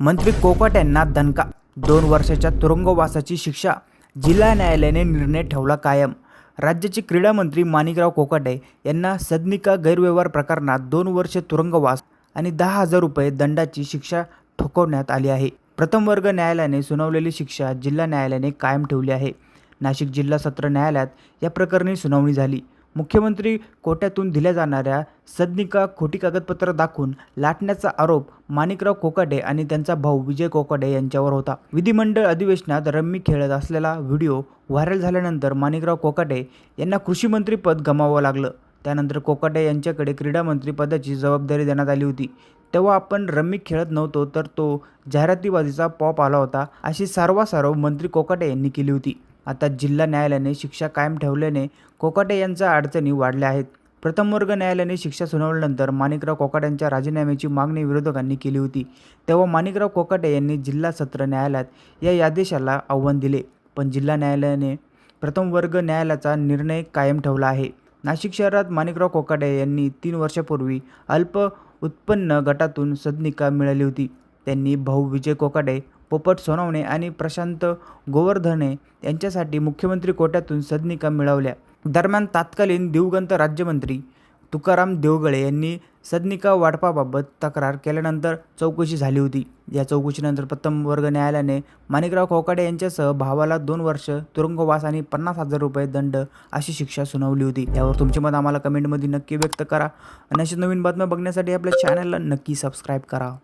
मंत्री कोकट यांना दणका. दोन वर्षाच्या तुरुंगवासाची शिक्षा जिल्हा न्यायालयाने निर्णय ठेवला कायम. राज्याचे क्रीडा मंत्री माणिकराव कोकाटे यांना सदनिका गैरव्यवहार प्रकरणात दोन वर्ष तुरुंगवास आणि दहा हजार रुपये दंडाची शिक्षा ठोकवण्यात आली आहे. प्रथम वर्ग न्यायालयाने सुनावलेली शिक्षा जिल्हा न्यायालयाने कायम ठेवली आहे. नाशिक जिल्हा सत्र न्यायालयात या प्रकरणी सुनावणी झाली. मुख्यमंत्री कोट्यातून दिल्या जाणाऱ्या सदनिका खोटी कागदपत्र दाखवून लाटण्याचा आरोप माणिकराव कोकाटे आणि त्यांचा भाऊ विजय कोकाटे यांच्यावर होता. विधिमंडळ अधिवेशनात रम्मी खेळत असलेला व्हिडिओ व्हायरल झाल्यानंतर माणिकराव कोकाटे यांना कृषीमंत्री पद गमावं लागलं. त्यानंतर कोकाटे यांच्याकडे क्रीडामंत्रीपदाची पदाची जबाबदारी देण्यात आली होती. तेव्हा आपण रम्मी खेळत नव्हतो तर तो जाहिरातीबाजीचा पॉप आला होता अशी सारवासारव मंत्री कोकाटे यांनी केली होती. आता जिल्हा न्यायालयाने शिक्षा कायम ठेवल्याने कोकाटे यांच्या अडचणी वाढल्या आहेत. प्रथम वर्ग न्यायालयाने शिक्षा सुनावल्यानंतर माणिकराव कोकाटे यांच्या राजीनाम्याची मागणी विरोधकांनी केली होती. तेव्हा माणिकराव कोकाटे यांनी जिल्हा सत्र न्यायालयात या आदेशाला आव्हान दिले. पण जिल्हा न्यायालयाने प्रथम वर्ग न्यायालयाचा निर्णय कायम ठेवला आहे. नाशिक शहरात माणिकराव कोकाटे यांनी तीन वर्षापूर्वी अल्प उत्पन्न गटातून सदनिका मिळाली होती. त्यांनी भाऊ विजय कोकाटे पोपट सोनवणे आणि प्रशांत गोवर्धने यांच्यासाठी मुख्यमंत्री कोट्यातून सदनिका मिळवल्या. दरम्यान तत्कालीन दिवंगत राज्यमंत्री तुकाराम देवगळे यांनी सदनिका वाटपाबाबत तक्रार केल्यानंतर चौकशी झाली होती. या चौकशीनंतर प्रथम वर्ग न्यायालयाने माणिकराव खोकाडे यांच्यासह भावाला दोन वर्ष तुरुंगवास आणि पन्नास हजार रुपये दंड अशी शिक्षा सुनावली होती. यावर तुमचे मत आम्हाला कमेंटमध्ये नक्की व्यक्त करा. आणि अशा नवीन बातम्या बघण्यासाठी आपल्या चॅनलला नक्की सबस्क्राईब करा.